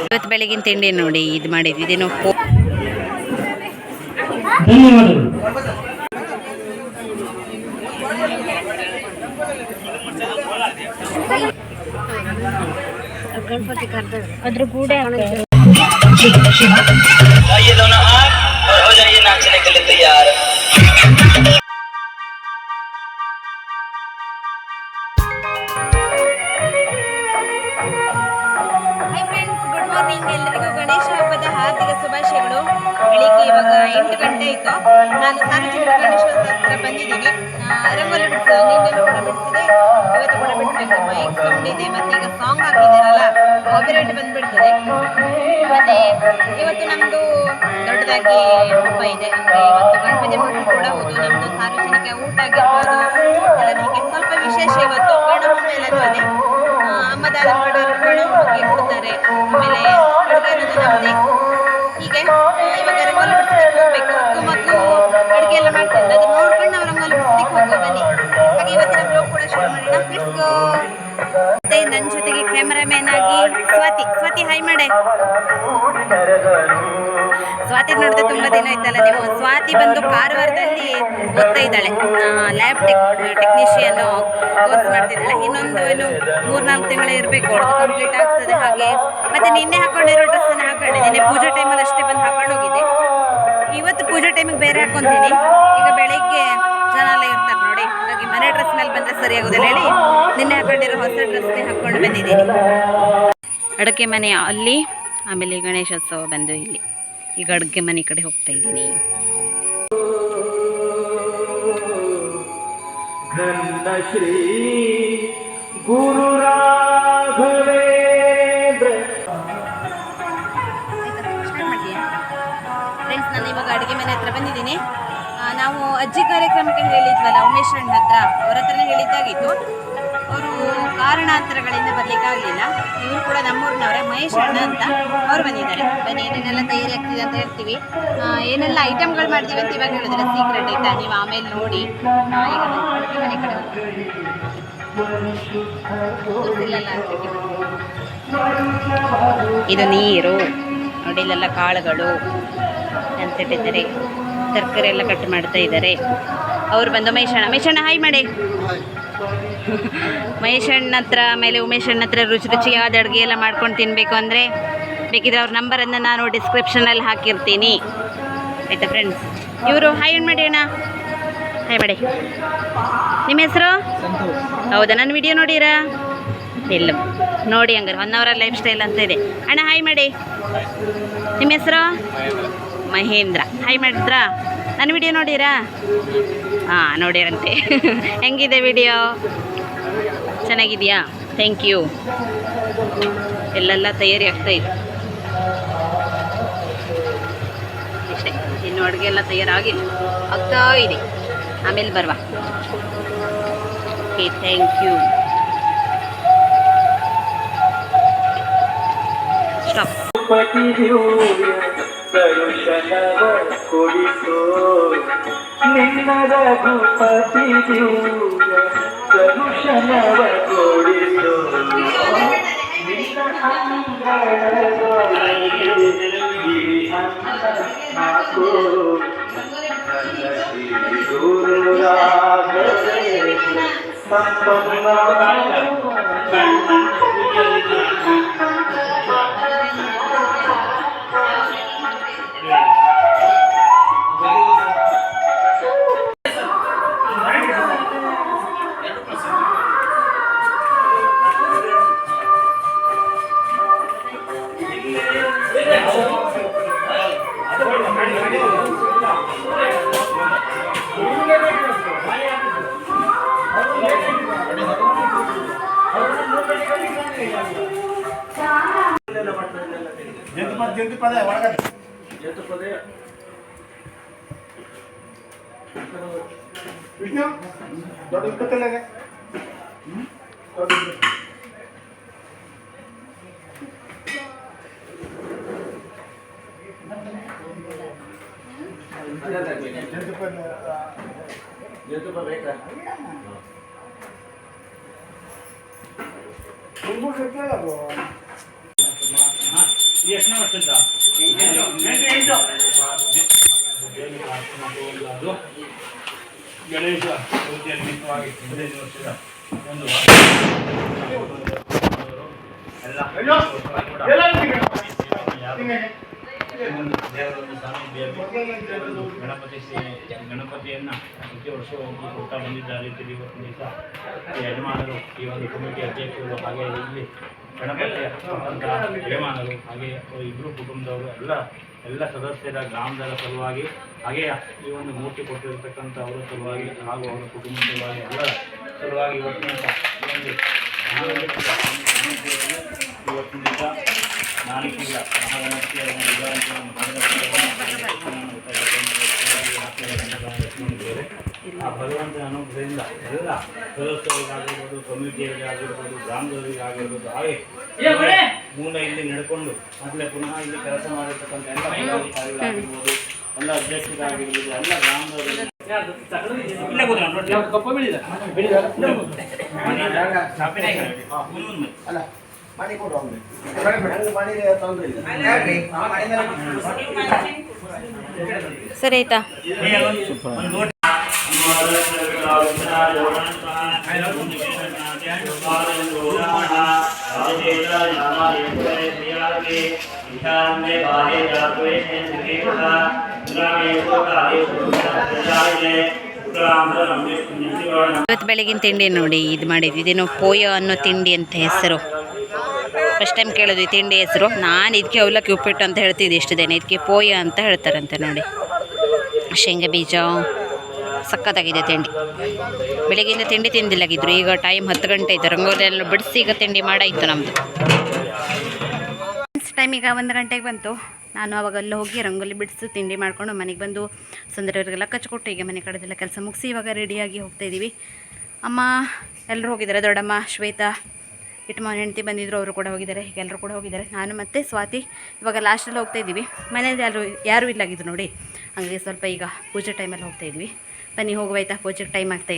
ಇವತ್ತು ಬೆಳಗಿನ ತಿಂಡಿ ನೋಡಿ ಇದು ಮಾಡಿದ್ವಿ. ಇದೇನೋ ಗಣಪತಿ ಕರ್ದ ಅದ್ರ ಕೂಡ ಹಾಕ್ತಾರೆ ಮಾರ್ನಿಂಗ್ ಎಲ್ಲರಿಗೂ ಗಣೇಶ ಹಬ್ಬದ ಹಾರ್ದಿಕ ಶುಭಾಶಯಗಳು. ಬೆಳಿಗ್ಗೆ ಇವಾಗ ಎಂಟು ಗಂಟೆ ಆಯಿತು. ನಾನು ಸಾರ್ವಜನಿಕ ಗಣೇಶೋತ್ಸವ ಹತ್ರ ಬಂದಿದ್ದೀನಿ ರಂಗೋಲಿ ಬಿಡಿಸೋದು ನಿನ್ನೆ ಕೂಡ ಬಿಡಿಸಿದೆ. ಇವತ್ತು ಕೂಡ ಬಿಡಿಸ್ಬೇಕು ಮೈಕ್ ಸೌಂಡ್ ಇದೆ, ಮತ್ತೆ ಈಗ ಸಾಂಗ್ ಹಾಕಿದಾರಲ್ಲ ಕಾಪಿರೈಟ್ ಬಂದ್ಬಿಡ್ತದೆ. ಮತ್ತೆ ಇವತ್ತು ನಮ್ದು ದೊಡ್ಡದಾಗಿ ಹಬ್ಬ ಇದೆ. ಅಂದರೆ ಇವತ್ತು ಗಣಪತಿ ಹಬ್ಬ ಕೂಡ ಹೌದು. ನಮ್ದು ಸಾರ್ವಜನಿಕ ಊಟ ಆಗಿರ್ಬೋದು, ಎಲ್ಲ ಸ್ವಲ್ಪ ವಿಶೇಷ ಇವತ್ತು. ಗಣಹೊಮ್ಮೆ ಎಲ್ಲರೂ ಅದೇ ಅಮ್ಮದಾದ ಮಾಡೋರು ಹೋಗಿ ಕೊಡ್ತಾರೆ. ಆಮೇಲೆ ಅಡುಗೆ ಅನ್ನೋದು ನಮ್ಮದೇ ಹೀಗೆ ಇವಾಗ ರಂಗೋಲಿ ಬಿಡಿಸೋದಕ್ಕೆ ಹೋಗ್ಬೇಕು. ಮೊದಲು ಅಡುಗೆ ಎಲ್ಲ ಮಾಡ್ತಾರೆ ಅದು ನೋಡ್ಕೊಂಡು ನಾವು ರಂಗೋಲಿ ಬಿಡಿಸೋದಕ್ಕೆ ಹೋಗುವ ಬನ್ನಿ. ಹಾಗೆ ಇವತ್ತಿನ ಬ್ಲಾಗ್ ಕೂಡ ಶುರು ಮಾಡೋಣ ಗೋ ಮತ್ತೆ ನನ್ನ ಜೊತೆಗೆ ಕ್ಯಾಮರಾಮ್ಯಾನ್ ಆಗಿ ಸ್ವಾತಿ. ಸ್ವಾತಿ ಹೈ ಮಾಡೆ. ಸ್ವಾತಿ ನೋಡಿದ್ರೆ ತುಂಬಾ ದಿನ ಆಯ್ತಲ್ಲ, ನೀವು ಸ್ವಾತಿ ಬಂದು ಕಾರವಾರದಲ್ಲಿ ಓದ್ತಾ ಇದ್ದಾಳೆ ಲ್ಯಾಬ್ ಟೆಕ್ ಟೆಕ್ನಿಷಿಯನ್ ಕೋರ್ಸ್ ಮಾಡ್ತಿದ್ದಾಳೆ. ಇನ್ನೊಂದು ಏನು ಮೂರ್ನಾಲ್ಕು ತಿಂಗಳು ಇರಬೇಕು ಕಂಪ್ಲೀಟ್ ಆಗ್ತದೆ ಹಾಗೆ. ಮತ್ತೆ ನಿನ್ನೆ ಹಾಕೊಂಡಿರೋ ಡ್ರೆಸ್ ಅನ್ನು ಹಾಕೊಂಡಿದ್ದೀನಿ. ಪೂಜೆ ಟೈಮಲ್ಲಿ ಅಷ್ಟೇ ಬಂದು ಹಾಕೊಂಡು ಹೋಗಿದ್ದೆ. ಇವತ್ತು ಪೂಜೆ ಟೈಮಿಗೆ ಬೇರೆ ಹಾಕೊಂತೀನಿ. ಈಗ ಬೆಳಿಗ್ಗೆ ಜನ ಎಲ್ಲ ಇರ್ತಾರೆ ನೋಡಿ. ಹಾಗಾಗಿ ಮನೆ ಡ್ರೆಸ್ ಮೇಲೆ ಬಂದರೆ ಸರಿಯಾಗೋದಿಲ್ಲ ಹೇಳಿ. ನಿನ್ನೆ ಹಾಕೊಂಡಿರೋ ಹೊಸ ಡ್ರೆಸ್ನೇ ಹಾಕ್ಕೊಂಡು ಬಂದಿದ್ದೀನಿ. ಅಡಕೆ ಮನೆ ಅಲ್ಲಿ, ಆಮೇಲೆ ಗಣೇಶೋತ್ಸವ ಬಂದು ಇಲ್ಲಿ. ಈಗ ಅಡುಗೆ ಮನೆ ಕಡೆ ಹೋಗ್ತಾ ಇದ್ದೀನಿ. ನನ್ನ ಶ್ರೀ ಗುರು ರಾಘವೇಂದ್ರ ಫ್ರೆಂಡ್ಸ್ ನಾನು ಇವಾಗ ಅಡುಗೆ ಮನೆ ಹತ್ರ ಬಂದಿದ್ದೀನಿ. ನಾವು ಅಜ್ಜಿ ಕಾರ್ಯಕ್ರಮಕ್ಕೆ ಹೇಳಿದ್ವಲ್ಲ ಉಮೇಶ್ ಅಣ್ಣ ಹತ್ರ ಅವ್ರ ಹತ್ರನೇ ಹೇಳಿದ್ದಾಗಿತ್ತು. ಅವರು ಕಾರಣಾಂತರಗಳಿಂದ ಬರಲಿಕ್ಕಾಗಲಿಲ್ಲ. ಇವರು ಕೂಡ ನಮ್ಮೂರಿನವರೇ, ಮಹೇಶ್ ಅಣ್ಣ ಅಂತ ಅವ್ರು ಬಂದಿದ್ದಾರೆ. ಬನ್ನಿ, ಏನೇನೆಲ್ಲ ತಯಾರಿ ಆಗ್ತಿದೆ ಅಂತ ಹೇಳ್ತೀವಿ. ಏನೆಲ್ಲ ಐಟಮ್ಗಳು ಮಾಡ್ತೀವಿ ಅಂತ ಇವಾಗ ಹೇಳಿದ್ರೆ ಸೀಕ್ರೆಟ್ ಆಯ್ತಾ ನೀವು ಆಮೇಲೆ ನೋಡಿ. ಈಗ ಮನೆ ಕಡೆ. ಇದು ನೀರು ನೋಡಿ ಇಲ್ಲೆಲ್ಲ ಕಾಳುಗಳು ಅಂತಿಟ್ಟಿದ್ದಾರೆ ತರಕಾರಿ ಎಲ್ಲ ಕಟ್ ಮಾಡ್ತಾ ಇದ್ದಾರೆ. ಅವ್ರು ಬಂದು ಮೈಷಣ ಮೈಷಣ ಹಾಯ್ ಮಾಡಿ. ಮಹೇಶಣ್ಣ ಹತ್ರ, ಆಮೇಲೆ ಉಮೇಶ್ ಹತ್ರ ರುಚಿ ರುಚಿಯಾದ ಅಡುಗೆ ಎಲ್ಲ ಮಾಡ್ಕೊಂಡು ತಿನ್ನಬೇಕು ಅಂದರೆ ಬೇಕಿದ್ರೆ ಅವ್ರ ನಂಬರನ್ನು ನಾನು ಡಿಸ್ಕ್ರಿಪ್ಷನಲ್ಲಿ ಹಾಕಿರ್ತೀನಿ. ಆಯಿತಾ ಫ್ರೆಂಡ್ಸ್ ಇವರು ಹಾಯ್ ಮಾಡಿ ಅಣ್ಣ? ಹಾಯ್ ಮಾಡಿ. ನಿಮ್ಮ ಹೆಸರು? ಹೌದಾ, ನನ್ನ ವಿಡಿಯೋ ನೋಡಿರಾ? ಇಲ್ಲ. ನೋಡಿ ಹಂಗಾರೆ ಒನ್ ಅವರ್ ಲೈಫ್ ಸ್ಟೈಲ್ ಅಂತ ಇದೆ. ಅಣ್ಣ ಹಾಯ್ ಮಾಡಿ. ನಿಮ್ಮ ಹೆಸರು? ಮಹೇಂದ್ರ. ಹಾಯ್ ಮಾಡಿದ್ರಾ? ನನ್ನ ವಿಡಿಯೋ ನೋಡಿರಾ? ಹಾಂ, ನೋಡಿರಂತೆ. ಹೆಂಗಿದೆ ವಿಡಿಯೋ ಚೆನ್ನಾಗಿದೆಯಾ? ಥ್ಯಾಂಕ್ ಯು ಎಲ್ಲೆಲ್ಲ ತಯಾರಿ ಆಗ್ತಾ ಇಷ್ಟೇ. ಇನ್ನು ಅಡುಗೆ ಎಲ್ಲ ತಯಾರಾಗಿ ಆಗ್ತಾ ಇದೆ. ಆಮೇಲೆ ಬರುವ. ಓಕೆ ಥ್ಯಾಂಕ್ ಯು ಸ್ಟಾಪ್ ಕೊಡಿಸೋ ನಿನ್ನ ರಘುಪತಿ ದಿವ್ಯ ದರ್ಶನವ ಕೊಡಿಸೋ ನಿನ್ನ ಅಂಗಳದೊಳಗೆ ಈ ಹಾಕೋ ನನ್ನ ಶ್ರೀ ಗುರು ರಾಘವೇಂದ್ರ ಸಂಪನ್ನ ವಿಷ್ಣು ದೊಡ್ಡ ಇಪ್ಪತ್ತಲ್ಲಾಗ ಜಂತುಪದ ಎಷ್ಟನೇ ಹದಿನೈದು ವರ್ಷದ ಒಂದು ದೇವರೊಂದು ಸಾನ್ನಿಧ್ಯದಲ್ಲಿ ಗಣಪತಿ ಗಣಪತಿಯನ್ನು ಪ್ರತಿ ವರ್ಷ ಹೋಗಿ ಬಂದಿದ್ದಾರೆ ರೀತಿಯಲ್ಲಿ ಇವತ್ತಿನ ದಿವಸ ಯಜಮಾನರು ಈ ಒಂದು ಕಮಿಟಿ ಅಧ್ಯಕ್ಷರು ಹಾಗೆ ಇಲ್ಲಿ ಗಣಪತಿಯ ಯಜಮಾನರು ಹಾಗೆ ಇಬ್ಬರು ಕುಟುಂಬದವರು ಎಲ್ಲ ಎಲ್ಲ ಸದಸ್ಯರ ಗ್ರಾಮದ ಸಲುವಾಗಿ ಹಾಗೆ ಈ ಒಂದು ಮೂರ್ತಿ ಕೊಟ್ಟಿರ್ತಕ್ಕಂಥ ಅವರ ಸಲುವಾಗಿ ಹಾಗೂ ಅವರ ಕುಟುಂಬದ ಸಲುವಾಗಿ ಎಲ್ಲ ಸಲುವಾಗಿ ಇವತ್ತಿನ ಈ ಒಂದು ಮಹಾಗಣಪತಿಯ ಸಮಿತಿಯನ್ನು ಇವತ್ತಿನ ದಿವಸ ನಾಲ್ಕೀಗ ಮಹಾಗಣಪತಿಯ ಒಂದು ವಿಧಾನಸಭೆಯನ್ನು ಮಾಡಿದ್ದೇವೆ. ಆ ಭಗವಂತನ ಅನುಗ್ರಹದಿಂದ ಎಲ್ಲ ಸದಸ್ಯರಿಗಾಗಿರ್ಬೋದು ಕಮಿಟಿಯವರಿಗಾಗಿರ್ಬೋದು ಗ್ರಾಮದವರಿಗಾಗಿರ್ಬೋದು ಹಾಗೆ ಮೂಲ ಇಲ್ಲಿ ನಡ್ಕೊಂಡು ಮತ್ತೆ ಪುನಃ ಇಲ್ಲಿ ಕೆಲಸ ಮಾಡಿರ್ತಕ್ಕಂಥ ಎಲ್ಲ ಪದಾಧಿಕಾರಿಗಳಾಗಿರ್ಬೋದು ಎಲ್ಲ ಅಧ್ಯಕ್ಷರಾಗಿರ್ಬೋದು ಎಲ್ಲ ಗ್ರಾಮದವರಿಗೆ ಇಲ್ಲೇ ಕೂತ್ಕೊಂಡು ನೋಡಿ. ಶಾಪಿನೇ ಇದೆ. ಹಾ, ಮುಂದೆ ಮುಂದೆ. ಅಲ್ಲ ಮಾಡಿ ಕೊಡು ತೊಂದ್ರೆ ಇಲ್ಲ. ಸರಿ ಆಯ್ತಾ? ಒಂದು ನೋಟ್. ಇವತ್ತು ಬೆಳಗಿನ ತಿಂಡಿ ನೋಡಿ, ಇದು ಮಾಡಿದ್ವಿ. ಇದೇನೋ ಪೋಯೋ ಅನ್ನೋ ತಿಂಡಿ ಅಂತ ಹೆಸರು. ಫಸ್ಟ್ ಟೈಮ್ ಕೇಳಿದ್ವಿ ತಿಂಡಿ ಹೆಸರು. ನಾನು ಇದಕ್ಕೆ ಅವಲಕ್ಕಿ ಉಪ್ಪಿಟ್ಟು ಅಂತ ಹೇಳ್ತಿದ್ದೆ ಇಷ್ಟು ದಿನ. ಇದಕ್ಕೆ ಪೋಯ ಅಂತ ಹೇಳ್ತಾರಂತೆ ನೋಡಿ. ಶೇಂಗಾ ಬೀಜ ಸಕ್ಕತ್ತಾಗಿದೆ ತಿಂಡಿ. ಬೆಳಗ್ಗೆಯಿಂದ ತಿಂಡಿ ತಿಂದಿಲ್ಲಾಗಿದ್ರು. ಈಗ ಟೈಮ್ ಹತ್ತು ಗಂಟೆ ಇತ್ತು ರಂಗೋಲಿ ಎಲ್ಲ ಬಿಡಿಸಿ ಈಗ ತಿಂಡಿ ಮಾಡಾಯಿತು ನಮ್ಮದು ಟೈಮ್ ಈಗ ಒಂದು ಗಂಟೆಗೆ ಬಂತು. ನಾನು ಅವಾಗ ಅಲ್ಲಿ ಹೋಗಿ ರಂಗೋಲಿ ಬಿಡಿಸಿ ತಿಂಡಿ ಮಾಡಿಕೊಂಡು ಮನೆಗೆ ಬಂದು ಸುಂದರವರಿಗೆಲ್ಲ ಕಚ್ಕೊಟ್ಟು ಈಗ ಮನೆ ಕಡೆದೆಲ್ಲ ಕೆಲಸ ಮುಗಿಸಿ ಇವಾಗ ರೆಡಿಯಾಗಿ ಹೋಗ್ತಾ ಇದ್ದೀವಿ. ಅಮ್ಮ ಎಲ್ಲರೂ ಹೋಗಿದ್ದಾರೆ? ದೊಡ್ಡಮ್ಮ, ಶ್ವೇತಾ ಇಟ್ಮ ಹೆಂಡತಿ ಬಂದಿದ್ರು, ಅವರು ಕೂಡ ಹೋಗಿದ್ದಾರೆ. ಎಲ್ಲರೂ ಕೂಡ ಹೋಗಿದ್ದಾರೆ. ನಾನು ಮತ್ತು ಸ್ವಾತಿ ಇವಾಗ ಲಾಸ್ಟಲ್ಲಿ ಹೋಗ್ತಾ ಇದ್ದೀವಿ. ಮನೇಲಿ ಯಾರು, ಯಾರೂ ಇಲ್ಲಾಗಿದ್ರು ನೋಡಿ. ಹಾಗಾಗಿ ಸ್ವಲ್ಪ ಈಗ ಪೂಜೆ ಟೈಮಲ್ಲಿ ಹೋಗ್ತಾ ಇದ್ವಿ. ಬನ್ನಿ ಹೋಗುವಾಯ್ತಾ ಪೂಜೆಗೆ ಟೈಮ್ ಆಗ್ತಾ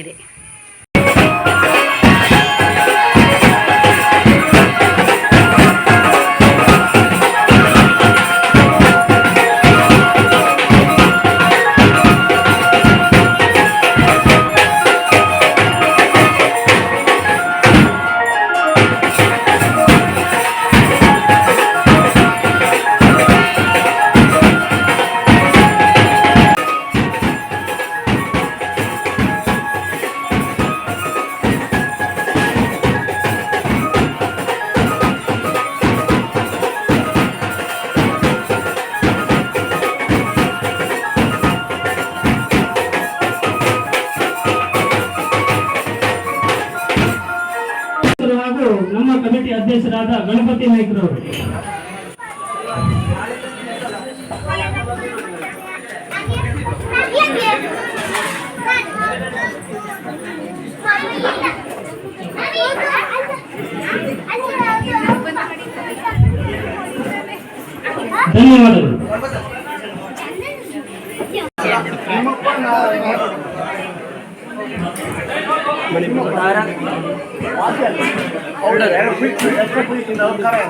ಅಧ್ಯಕ್ಷರಾದ Ganapati ನಾಯ್ಕರವರು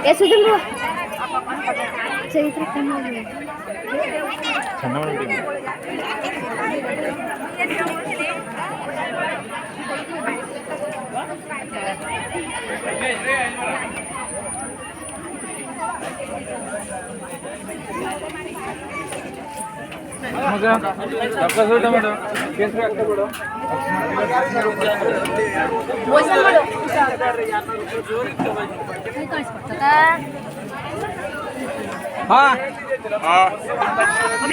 Ya sudah lu. Cerita kamu ya. Sana ini. मग टाका सोडा मॅडम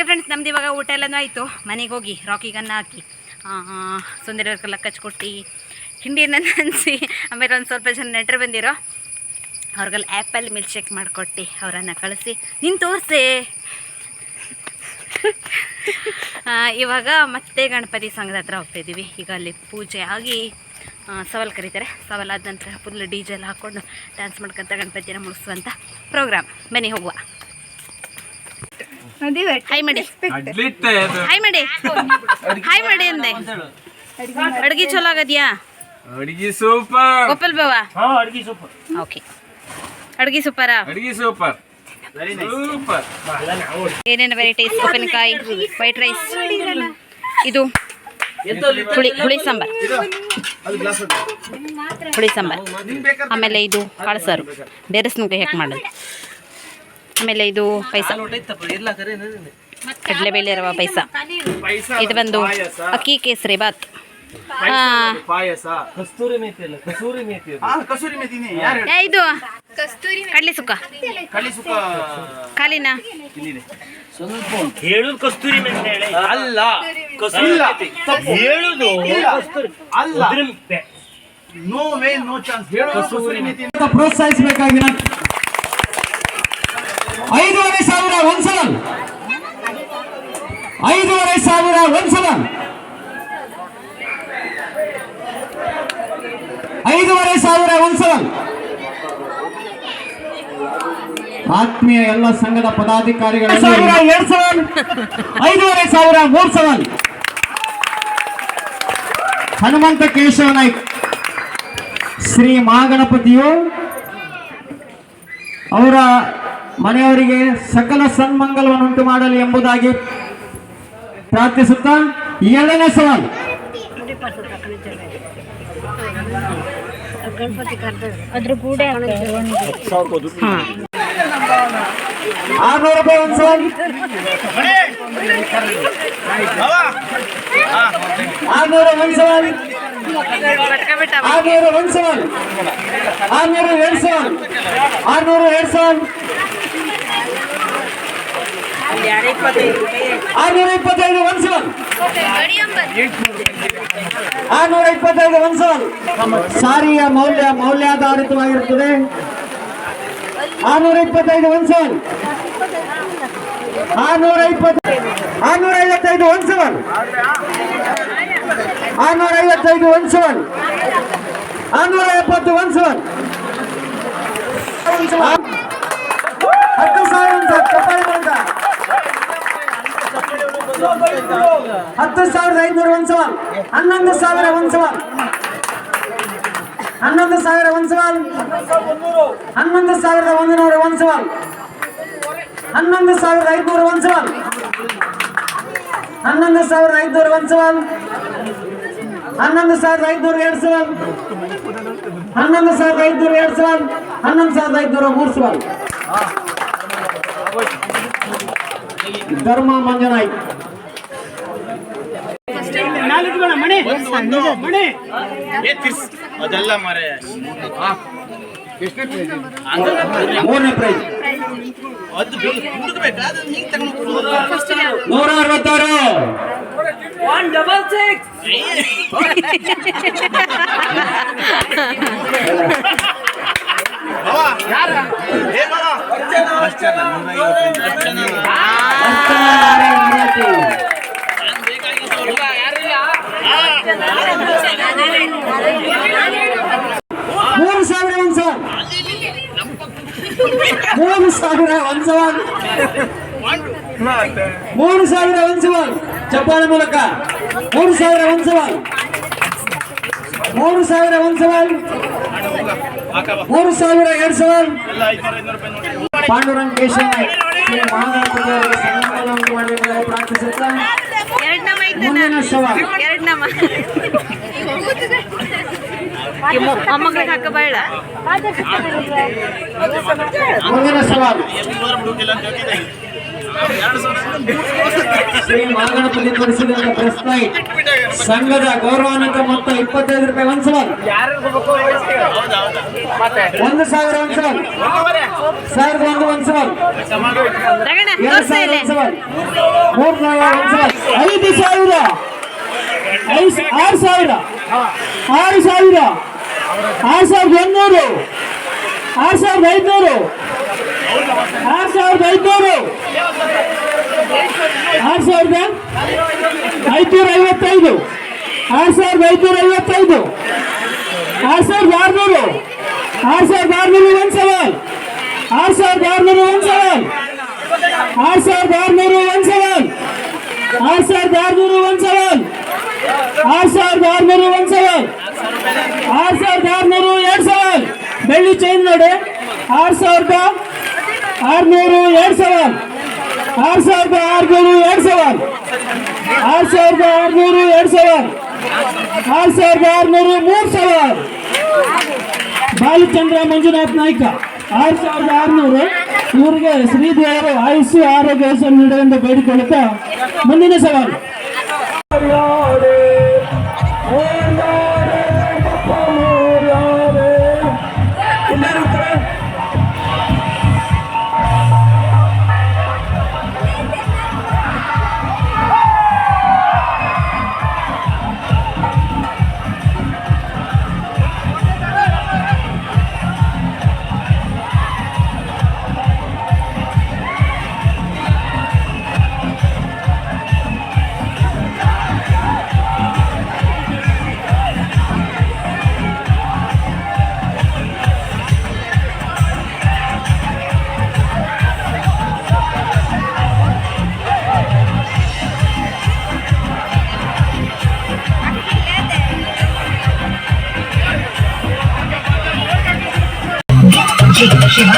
ಫ್ರೆಂಡ್ಸ್, ನಮ್ದು ಇವಾಗ ಊಟ ಎಲ್ಲನೂ ಆಯಿತು. ಮನೆಗೆ ಹೋಗಿ ರಾಕಿಗನ್ನ ಹಾಕಿ. ಸುಂದರವ್ರಿಗೆಲ್ಲ ಕಚ್ಕೊಟ್ಟು, ಹಿಂಡಿಯನ್ನು ನೆನೆಸಿ ಆಮೇಲೆ ಒಂದು ಸ್ವಲ್ಪ ಜನ ನೆಂಟರು ಬಂದಿರೋ, ಅವ್ರಿಗೆಲ್ಲ ಆ್ಯಪಲ್ಲಿ ಮಿಲ್ಕ್ ಶೇಕ್ ಮಾಡಿಕೊಟ್ಟು, ಅವರನ್ನು ಕಳಿಸಿ, ನೀನು ತೋರಿಸೆ? ಇವಾಗ ಮತ್ತೆ ಗಣಪತಿ ಸಂಘದ ಹತ್ರ ಹೋಗ್ತಾ ಇದ್ದೀವಿ. ಈಗ ಅಲ್ಲಿ ಪೂಜೆ ಆಗಿ ಸವಾಲು ಕರೀತಾರೆ. ಸವಾಲ್ ಆದ ನಂತರ ಫುಲ್ ಡಿ ಜೆ ಎಲ್ಲ ಹಾಕ್ಕೊಂಡು ಡ್ಯಾನ್ಸ್ ಮಾಡ್ಕೊಂತ ಗಣಪತಿನ ಮುಗಿಸುವಂಥ ಪ್ರೋಗ್ರಾಮ್ ಬನ್ನಿ ಹೋಗುವ. ಹಾಯ್ ಮಾಡಿ ಹಾಯ್ ಮಡಿ ಹಾಯ್ ಮಡಿ ಅಂದೆ. ಅಡ್ಗೆ ಚಲೋ ಆಗದ್ಯಾ? ಅಡಿಗೆ ಸೂಪರ್. ಗೋಪಲ್ ಬಾವಾ ಹಾಂ ಅಡುಗೆ ಸೂಪರ್. ಓಕೆ ಅಡ್ಗಿ ಸೂಪರ? ಅಡಿಗೆ ಸೂಪರ್. ಏನೇನು ವೆರೈಟೀಸ್ ಉಪ್ಪಿನಕಾಯಿ ವೈಟ್ ರೈಸ್ ಇದು ಹುಳಿ ಹುಳಿ ಸಾಂಬಾರ್. ಹುಳಿ ಸಾಂಬಾರ್. ಆಮೇಲೆ ಇದು ಕಾಳು ಸಾರು ಬೇರೆಸ್ನಕಾಯಿ ಹೇಗೆ ಮಾಡೋದು? ಆಮೇಲೆ ಇದು ಪೈಸ ಕಡಲೆಬೇಳೆ ರವ ಪೈಸ ಇದು ಬಂದು ಅಕ್ಕಿ ಕೇಸರಿ ಬಾತ್. ಪಾಯಸ ಕಸ್ತೂರಿ ಅಲ್ಲ ಕಸೂರಿ ಮೇಥಿ ಅದು. ಕಸೂರಿ ಮೆಥಿನಿ ಯಾರು ಏ, ಇದು ಕಡ್ಲಿ ಸುಕ್ಕ. ಕಳಿ ಸುಖ ಕಾಲಿನ ಹೇಳುದು ಕಸ್ತೂರಿ ಮೆಂತೆ ಹೇಳಿ. ಅಲ್ಲ. ಕಸ್ತೂರಿ ಮೆಂತೆ. ಹೇಳುದು. ಕಸ್ತೂರಿ. ಅಲ್ಲ. ಉದುರು ಮೆಂತೆ. ನೋ ವೇ ನೋ ಚಾನ್ಸ್ ಹೇಳೋ ಕಸೂರಿ ಮೆಥಿ ಅಂತ ಪ್ರೋತ್ಸಾಹಿಸಬೇಕಾಗಿ ನಾನು ಐದೂವರೆ ಸಾವಿರ ಒಂದ್ಸಲ. ಐದೂವರೆ ಸಾವಿರ ಒಂದ್ಸಲ. ಐದೂವರೆ ಸಾವಿರ ಒಂದ್ಸಲ ಆತ್ಮೀಯ ಎಲ್ಲ ಸಂಘದ ಪದಾಧಿಕಾರಿಗಳ ಸಾವಿರ ಎರಡ್ ಸಲ ಐದೂವರೆ ಸಾವಿರ ಮೂರ್ ಹನುಮಂತ ಕೇಶವ ನಾಯ್ಕ ಶ್ರೀ ಮಹಾಗಣಪತಿಯು ಅವರ ಮನೆಯವರಿಗೆ ಸಕಲ ಸನ್ಮಂಗಲವನ್ನುಂಟು ಮಾಡಲಿ ಎಂಬುದಾಗಿ ಪ್ರಾರ್ಥಿಸುತ್ತಾ ಏಳನೇ ಸವಾಲು. ಆರ್ನೂರು ರೂಪಾಯಿ ಒಂದು ಸವಾಲ್ ಆರ್ನೂರ ಒಂದು ಸವಾಲ್ ಆರ್ನೂರು ಒಂದು ಸವಾಲ್ ಆರ್ನೂರು ಎರಡು ಸವಾಲ್ ಆರ್ನೂರು ಎರಡು ಸವಾಲ್ ಆರ್ನೂರ ಇಪ್ಪತ್ತೈದು ಒಂದು ಸವಾಲ್ ಆರ್ನೂರ ಇಪ್ಪತ್ತೈದು ಒಂದು ಸವಾಲ್ ಸಾರಿಯ ಮೌಲ್ಯ ಮೌಲ್ಯಾಧಾರಿತವಾಗಿರುತ್ತದೆ ಆರ್ನೂರ ಇಪ್ಪತ್ತೈದು ಒಂದು ಸವಾಲ್ ಆರ್ನೂರ ಇಪ್ಪತ್ತು ಆರ್ನೂರ ಐವತ್ತೈದು ಒಂದು ಸವಾಲ್ ಆರ್ನೂರ ಐವತ್ತೈದು ಒಂದು ಸವಾಲ್ ಆರ್ನೂರ ಎಪ್ಪತ್ತು ಒಂದು ಸವಾಲ್ ಹತ್ತು ಸಾವಿರ ಒಂದು ಸವಾಲ್ ಚಪ್ಪಾಳೆ ಬಂದ ಹತ್ತು ಸಾವಿರದ ಐನೂರು ಒಂದು ಸವಾಲ್ ಹನ್ನೊಂದು ಸಾವಿರ ಒಂದು ಸವಾಲ್ ಹನ್ನೊಂದು ಸಾವಿರ ಒಂದು ಸವಾಲ್ ಹನ್ನೊಂದು ಸಾವಿರದ ಒಂದು ನೂರ ಒಂದು ಸವಾಲ್ ಹನ್ನೊಂದು ಸಾವಿರದ ಐದುನೂರು ಒಂದು ಸವಾಲ್ ಹನ್ನೊಂದು ಸಾವಿರದ ಐದುನೂರು ಒಂದು ಸವಾಲ್ ಹನ್ನೊಂದು ಸಾವಿರದ ಐದುನೂರ ಎರಡು ಸವಾಲ್ ಹನ್ನೊಂದು ಸಾವಿರದ ಐದುನೂರ ಎರಡು ಸವಾಲ್ ಹನ್ನೊಂದು ಸಾವಿರದ ಐದುನೂರ ಮೂರು ಸವಾಲ್ ಧರ್ಮ ಮಂಜನಾಯ್ತು ಅದೆಲ್ಲ ಮರೆ. ಮೂರನೇ ಪ್ರೈಸ್. ನೂರ ಅರವತ್ತಾರು. ಮೂರು ಸಾವಿರ ಒಂದು ಸವಾಲ್ ಮೂರು ಸಾವಿರ ಒಂದು ಸವಾಲ್ ಮೂರು ಸಾವಿರ ಒಂದು ಸವಾಲ್ ಚಪ್ಪಾಳೆ ಮೂಲಕ ಮೂರು ಸಾವಿರ ಒಂದು ಸವಾಲ್ ಮೂರು ಸಾವಿರ ಒಂದು ಸವಾಲ್ ಮೂರು ಸಾವಿರ ಎರಡು ಸವಾಲ್ ಪಾಂಡುರಂಗ ಕೇಶವ ಶ್ರೀ ಮಹಾಗಣಪತಿಯವರಿಗೆ ಸನ್ಮಾನವನ್ನು ಮಾಡಬೇಕಾಗಿ ಪ್ರಾರ್ಥಿಸುತ್ತಾ ಎರಡ್ ನಮ್ಮ ಮುಂದಿನ ಸವಾಲ್. ಮುಂದಿನ ಸವಾಲು. ಶ್ರೀ ಮಹಾಗಣಪತಿ ತೋರಿಸಿದಂತ ಪ್ರಶ್ನೆ ಸಂಘದ ಗೌರವಾನ್ವಿತ ಮೊತ್ತ ಇಪ್ಪತ್ತೈದು ರೂಪಾಯಿ. ಒಂದು ಸವಾಲ್. ಒಂದು ಸಾವಿರ ಒಂದು ಸವಾಲ್ ಸಾವಿರದ ಒಂದು ಒಂದು ಸವಾಲ್ ತಗೋಣ ಎರಡು ಸಾವಿರ ಒಂದು ಸವಾಲ್ ಮೂರು ಸಾವಿರ ಒಂದು ಸವಾಲ್ ಐದು ಸಾವಿರ. ಐದು ಆರು ಸಾವಿರ. ಆರು ಸಾವಿರ. ಆರು ಸಾವಿರದ ಒಂದೂರು ಆರು ಸಾವಿರದ ಐದುನೂರು. ಆರು ಸಾವಿರದ ಐದುನೂರು. ಆರು ಸಾವಿರದ ಐದುನೂರ ಐವತ್ತೈದು. ಆರು ಸಾವಿರದ ಐದುನೂರ ಐವತ್ತೈದು. ಆರು ಸಾವಿರದ ಆರುನೂರು. ಆರು ಸಾವಿರದ ಆರುನೂರು ಒಂದು ಸವಾಲ್ ಆರು ಸಾವಿರದ ಆರುನೂರು ಒಂದು ಸವಾಲ್ ಆರು ಸಾವಿರದ ಆರುನೂರು ಒಂದು ಸವಾಲ್ ಆರು ಸಾವಿರದ ಆರುನೂರು ಒಂದು ಸವಾಲ್ ಆರು ಸಾವಿರದ ಆರುನೂರು ಒಂದು ಸವಾಲ್ ಆರು ಸಾವಿರದ ಆರುನೂರು ಎರಡು ಸವಾಲ್ ಬೆಳ್ಳಿ ಚೈನ್ ನೋಡಿ ಆರು ಸಾವಿರದ ಆರುನೂರು ಎರಡು ಸವಾಲ್ ಆರು ಸಾವಿರದ ಆರುನೂರು ಎರಡು ಸವಾಲ್ ಆರು ಸಾವಿರದ ಆರುನೂರು ಎರಡು ಸವಾಲ್ ಆರು ಸಾವಿರದ ಆರುನೂರು ಮೂರು ಸವಾಲ್ ಬಾಲಚಂದ್ರ ಮಂಜುನಾಥ್ ನಾಯ್ಕ. ಆರು ಸಾವಿರದ ಆರುನೂರು. ಇವರಿಗೆ ಶ್ರೀದೇವರು ಆಯುಸ್ಸು ಆರೋಗ್ಯ ನೀಡುವಂತೆ ಬೇಡಿಕೊಳ್ಳುತ್ತಾ ಮುಂದಿನ ಸವಾಲು. ಶಿವ